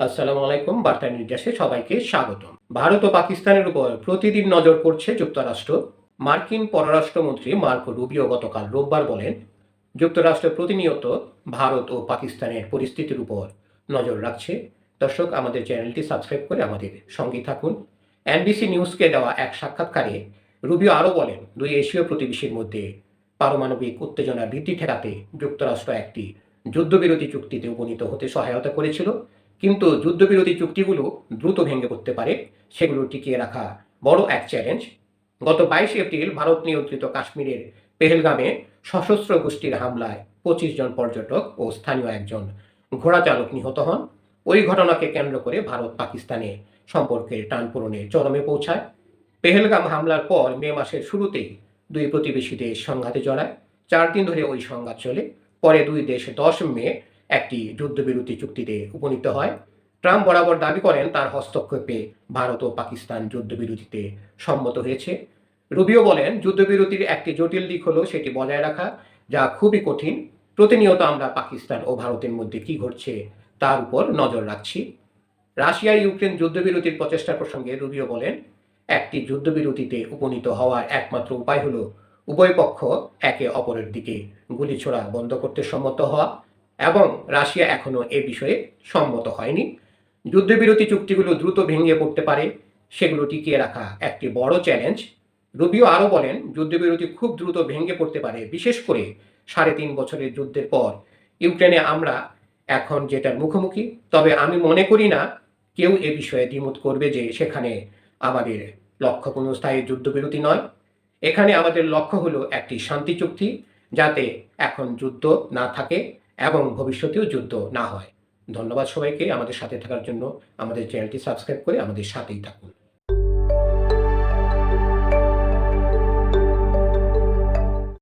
আসসালামু আলাইকুম, বার্তা নির্দেশে সবাইকে স্বাগতম। ভারত ও পাকিস্তানের উপর প্রতিদিন নজর করছে যুক্তরাষ্ট্র। মার্কিন পররাষ্ট্রমন্ত্রী মার্কো রুবিও গতকাল রোববার বলেন, যুক্তরাষ্ট্র প্রতিনিয়ত ভারত ও পাকিস্তানের পরিস্থিতির উপর নজর রাখছে। দর্শক, আমাদের চ্যানেলটি সাবস্ক্রাইব করে আমাদের সঙ্গে থাকুন। এনবিসি নিউজকে দেওয়া এক সাক্ষাৎকারে রুবিও আরও বলেন, দুই এশীয় প্রতিবেশীর মধ্যে পারমাণবিক উত্তেজনা বৃদ্ধি ঠেকাতে যুক্তরাষ্ট্র একটি যুদ্ধবিরতি চুক্তিতে উপনীত হতে সহায়তা করেছিল। কিন্তু যুদ্ধবিরতি চুক্তিগুলো দ্রুত ভেঙে পড়তে পারে, সেগুলো টিকিয়ে রাখা বড় এক চ্যালেঞ্জ গত বাইশে এপ্রিল ভারত নিয়ন্ত্রিত কাশ্মীরের পেহেলগামে সশস্ত্র গোষ্ঠীর হামলায় পঁচিশ জন পর্যটক ও স্থানীয় একজন ঘোড়া চালক নিহত হন। ওই ঘটনাকে কেন্দ্র করে ভারত পাকিস্তানে সম্পর্কের টানপূরণে চরমে পৌঁছায়। পেহেলগাম হামলার পর মে মাসের শুরুতেই দুই প্রতিবেশী দেশ সংঘাতে জড়ায়। চার দিন ধরে ওই সংঘাত চলে। পরে দুই দেশ দশ মে একটি যুদ্ধবিরতি চুক্তিতে উপনীত হয়। ট্রাম্প বরাবর দাবি করেন, তার হস্তক্ষেপে ভারত ও পাকিস্তান যুদ্ধবিরতিতে সম্মত হয়েছে। রুবিও বলেন, যুদ্ধবিরতির একটি জটিল দিক হলো সেটি বজায় রাখা, যা খুবই কঠিন। প্রতিনিয়ত আমরা পাকিস্তান ও ভারতের মধ্যে কি ঘটছে তার উপর নজর রাখছি। রাশিয়া ইউক্রেন যুদ্ধবিরতির প্রচেষ্টা প্রসঙ্গে রুবিও বলেন, একটি যুদ্ধবিরতিতে উপনীত হওয়ার একমাত্র উপায় হলো উভয় পক্ষ একে অপরের দিকে গুলি ছোড়া বন্ধ করতে সম্মত হওয়া। এবং রাশিয়া এখনও এ বিষয়ে সম্মত হয়নি। যুদ্ধবিরতি চুক্তিগুলো দ্রুত ভেঙে পড়তে পারে, সেগুলো টিকিয়ে রাখা একটি বড় চ্যালেঞ্জ রুবিও আরও বলেন, যুদ্ধবিরতি খুব দ্রুত ভেঙে পড়তে পারে, বিশেষ করে সাড়ে তিন বছরের যুদ্ধের পর। ইউক্রেনে আমরা এখন যেটার মুখোমুখি, তবে আমি মনে করি না কেউ এ বিষয়ে দ্বিমত করবে যে সেখানে আমাদের লক্ষ্য কোনো স্থায়ী যুদ্ধবিরতি নয়। এখানে আমাদের লক্ষ্য হলো একটি শান্তি চুক্তি, যাতে এখন যুদ্ধ না থাকে। এবং ভবিষ্যতেও যুদ্ধ না হয়। ধন্যবাদ সবাইকে আমাদের সাথে থাকার জন্য। আমাদের চ্যানেলটি সাবস্ক্রাইব করে আমাদের সাথেই থাকুন।